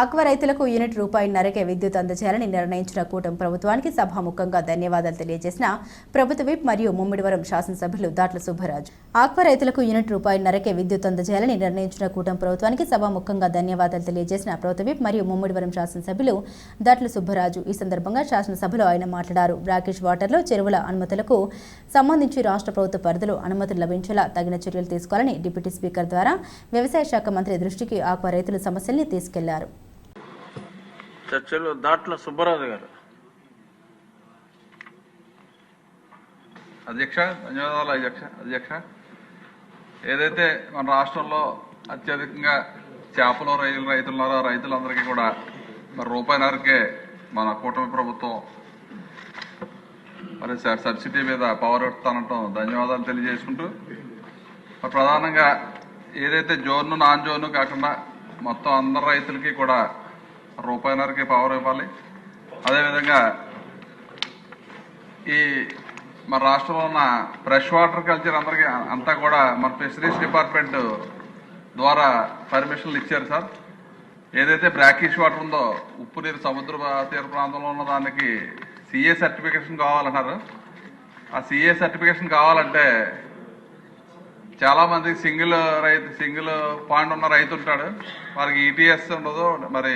Aqua రైతులకు unit రూపాయిన్నరకే విద్యుత్ అందజేయాలని నిర్ణయించిన కూటమి ప్రభుత్వానికి సభాముఖంగా ధన్యవాదాలు తెలియజేసిన ప్రభుత్వ విప్ మరియు ముమ్మిడివరం శాసనసభ్యులు దాట్ల సుబ్బరాజు. ఆక్వా రైతులకు యూనిట్ రూపాయిన్నరకే విద్యుత్ అందజేయాలని నిర్ణయించిన కూటమి ప్రభుత్వానికి సభాముఖంగా ధన్యవాదాలు తెలియజేసిన ప్రభుత్వ విప్ మరియు ముమ్మిడివరం శాసనసభ్యులు దాట్ల సుబ్బరాజు. ఈ సందర్భంగా శాసనసభలో ఆయన మాట్లాడారు. బ్రాకిష్ వాటర్లో చెరువుల అనుమతులకు సంబంధించి రాష్ట్ర ప్రభుత్వ పరిధిలో అనుమతులు లభించేలా తగిన చర్యలు తీసుకోవాలని డిప్యూటీ స్పీకర్ ద్వారా వ్యవసాయ శాఖ మంత్రి దృష్టికి ఆక్వా రైతుల సమస్యల్ని తీసుకెళ్ళారు. చర్చలు దాట్ల సుబ్బరాజు గారు. అధ్యక్ష ధన్యవాదాలు అధ్యక్ష అధ్యక్ష. ఏదైతే మన రాష్ట్రంలో అత్యధికంగా చేపలు రైలు రైతులున్నారో రైతులందరికీ కూడా మరి రూపాయినరకే మన కూటమి ప్రభుత్వం మరి సబ్సిడీ మీద పవర్ ఇస్తానంటాం ధన్యవాదాలు తెలియజేసుకుంటూ మరి ప్రధానంగా ఏదైతే జోన్ నాన్ జోన్ కాకుండా మొత్తం అందరు రైతులకి కూడా రూపాయినరకి పవర్ ఇవ్వాలి. అదేవిధంగా ఈ మన రాష్ట్రంలో ఉన్న ఫ్రెష్ వాటర్ కల్చర్ అందరికీ అంతా కూడా మన ఫిషరీస్ డిపార్ట్మెంట్ ద్వారా పర్మిషన్లు ఇచ్చారు సార్. ఏదైతే బ్రాకిష్ వాటర్ ఉందో ఉప్పు నీరు సముద్ర తీర ప్రాంతంలో ఉన్న దానికి సిఏ సర్టిఫికేషన్ కావాలన్నారు ఆ సిఏ సర్టిఫికేషన్ కావాలంటే చాలా మంది సింగిల్ రైతు సింగిల్ పాయింట్ ఉన్న రైతు ఉంటాడు వారికి ఈటీఎస్ ఉండదు మరి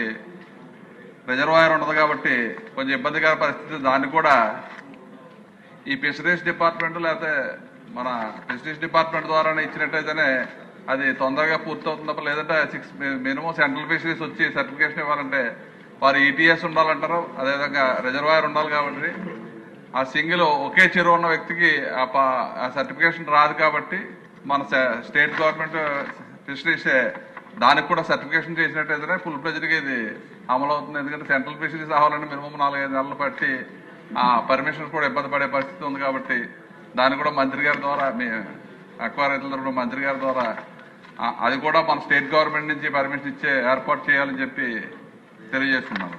రిజర్వాయర్ ఉండదు కాబట్టి కొంచెం ఇబ్బందికర పరిస్థితి. దాన్ని కూడా ఈ ఫిషరీస్ డిపార్ట్మెంట్ లేకపోతే మన ఫిషరీస్ డిపార్ట్మెంట్ ద్వారానే ఇచ్చినట్టయితేనే అది తొందరగా పూర్తవుతుంది లేదంటే సిక్స్ మినిమం సెంట్రల్ ఫిషరీస్ వచ్చి సర్టిఫికేషన్ ఇవ్వాలంటే వారు ఈటీఎస్ ఉండాలంటారు. అదేవిధంగా రిజర్వాయర్ ఉండాలి కాబట్టి ఆ సింగిల్ ఒకే చెరువు ఉన్న వ్యక్తికి ఆ ప- ఆ సర్టిఫికేషన్ రాదు కాబట్టి మన స్టేట్ గవర్నమెంట్ ఫిషరీసే దానికి కూడా సర్టిఫికేషన్ చేసినట్టయితేనే ఫుల్ ప్రెజర్గా ఇది అమలు అవుతుంది. ఎందుకంటే సెంట్రల్ ఫెసిలిటీస్ అవ్వాలంటే మినిమం నాలుగైదు నెలలు పట్టి ఆ పర్మిషన్ కూడా ఇబ్బంది పడే పరిస్థితి ఉంది కాబట్టి దాన్ని కూడా మంత్రి గారి ద్వారా మీ అక్వా రైతుల మంత్రి గారి ద్వారా అది కూడా మన స్టేట్ గవర్నమెంట్ నుంచి పర్మిషన్ ఇచ్చే ఏర్పాటు చేయాలని చెప్పి తెలియజేస్తున్నాను.